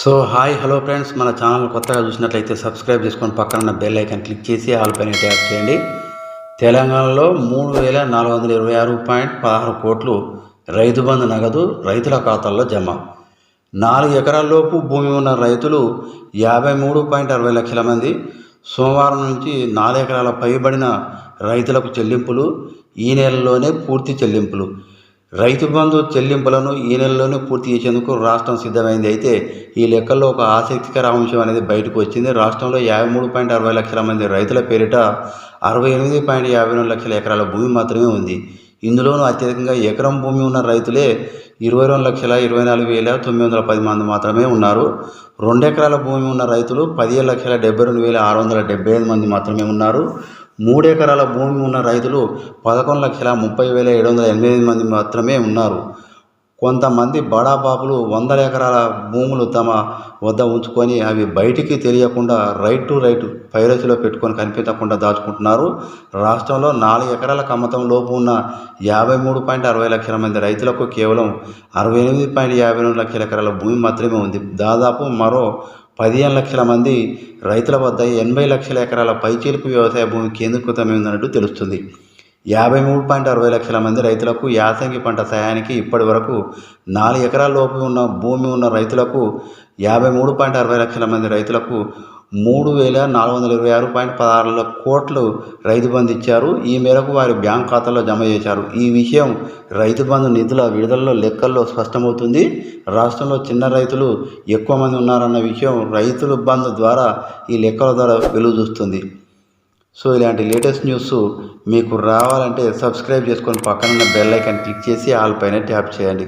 So hi hello friends. మన channel కొత్తగా చూసినట్లయితే సబ్స్క్రైబ్ చేసుకొని పక్కన బెల్ ఐకాన్ క్లిక్ చేసి ఆల్ పైన ట్యాప్ చేయండి. తెలంగాణలో మూడు వేల నాలుగు వందల ఇరవై ఆరు పాయింట్ పదహారు కోట్లు రైతు బంధు నగదు రైతుల ఖాతాల్లో జమ. నాలుగు ఎకరాల్లోపు భూమి ఉన్న రైతులు యాభై మూడు పాయింట్ అరవై లక్షల మంది. సోమవారం నుంచి నాలుగు ఎకరాల పైబడిన రైతులకు చెల్లింపులు. ఈ నెలలోనే పూర్తి చెల్లింపులు. రైతు బంధు చెల్లింపులను ఈ నెలలోనే పూర్తి చేసేందుకు రాష్ట్రం సిద్ధమైంది. అయితే ఈ లెక్కల్లో ఒక ఆసక్తికర అంశం అనేది బయటకు వచ్చింది. రాష్ట్రంలో యాభై మూడు పాయింట్ అరవై లక్షల మంది రైతుల పేరిట అరవై ఎనిమిది పాయింట్ యాభై రెండు లక్షల ఎకరాల భూమి మాత్రమే ఉంది. ఇందులోనూ అత్యధికంగా ఎకరం భూమి ఉన్న రైతులే ఇరవై రెండు లక్షల ఇరవై నాలుగు వేల తొమ్మిది వందల పది మంది మాత్రమే ఉన్నారు. రెండు ఎకరాల భూమి ఉన్న రైతులు పదిహేను లక్షల డెబ్బై రెండు వేల ఆరు వందల డెబ్బై ఐదు మంది మాత్రమే ఉన్నారు. మూడు ఎకరాల భూమి ఉన్న రైతులు పదకొండు లక్షల ముప్పై వేల ఏడు వందల ఎనిమిది మంది మాత్రమే ఉన్నారు. కొంతమంది బడాబాబులు వందల ఎకరాల భూములు తమ వద్ద ఉంచుకొని అవి బయటికి తెలియకుండా రైట్ టు రైట్ పైరసీలో పెట్టుకొని కనిపించకుండా దాచుకుంటున్నారు. రాష్ట్రంలో నాలుగు ఎకరాల కమ్మతం లోపు ఉన్న యాభై మూడు పాయింట్ అరవై లక్షల మంది రైతులకు కేవలం అరవై ఎనిమిది పాయింట్ యాభై రెండు లక్షల ఎకరాల భూమి మాత్రమే ఉంది. దాదాపు మరో పదిహేను లక్షల మంది రైతుల వద్ద ఎనభై లక్షల ఎకరాల పైచీలకు వ్యవసాయ భూమి కేంద్రీకృతమైందన్నట్టు తెలుస్తుంది. యాభై మూడు పాయింట్ అరవై లక్షల మంది రైతులకు యాసంగి పంట సాయానికి ఇప్పటి వరకు నాలుగు ఎకరాల లోపు ఉన్న భూమి ఉన్న రైతులకు యాభై మూడు పాయింట్ అరవై లక్షల మంది రైతులకు మూడు వేల నాలుగు వందల ఇరవై ఆరు పాయింట్ పదహారు కోట్లు రైతు బంధు ఇచ్చారు. ఈ మేరకు వారి బ్యాంక్ ఖాతాలో జమ చేశారు. ఈ విషయం రైతు బంధు నిధుల విడుదలలో లెక్కల్లో స్పష్టమవుతుంది. రాష్ట్రంలో చిన్న రైతులు ఎక్కువ మంది ఉన్నారన్న విషయం రైతుల బంధు ద్వారా ఈ లెక్కల ద్వారా వెలుగు చూస్తుంది. సో ఇలాంటి లేటెస్ట్ న్యూస్ మీకు రావాలంటే సబ్స్క్రైబ్ చేసుకొని పక్కనున్న బెల్ ఐకాన్ క్లిక్ చేసి ఆల్ పైన ట్యాప్ చేయండి.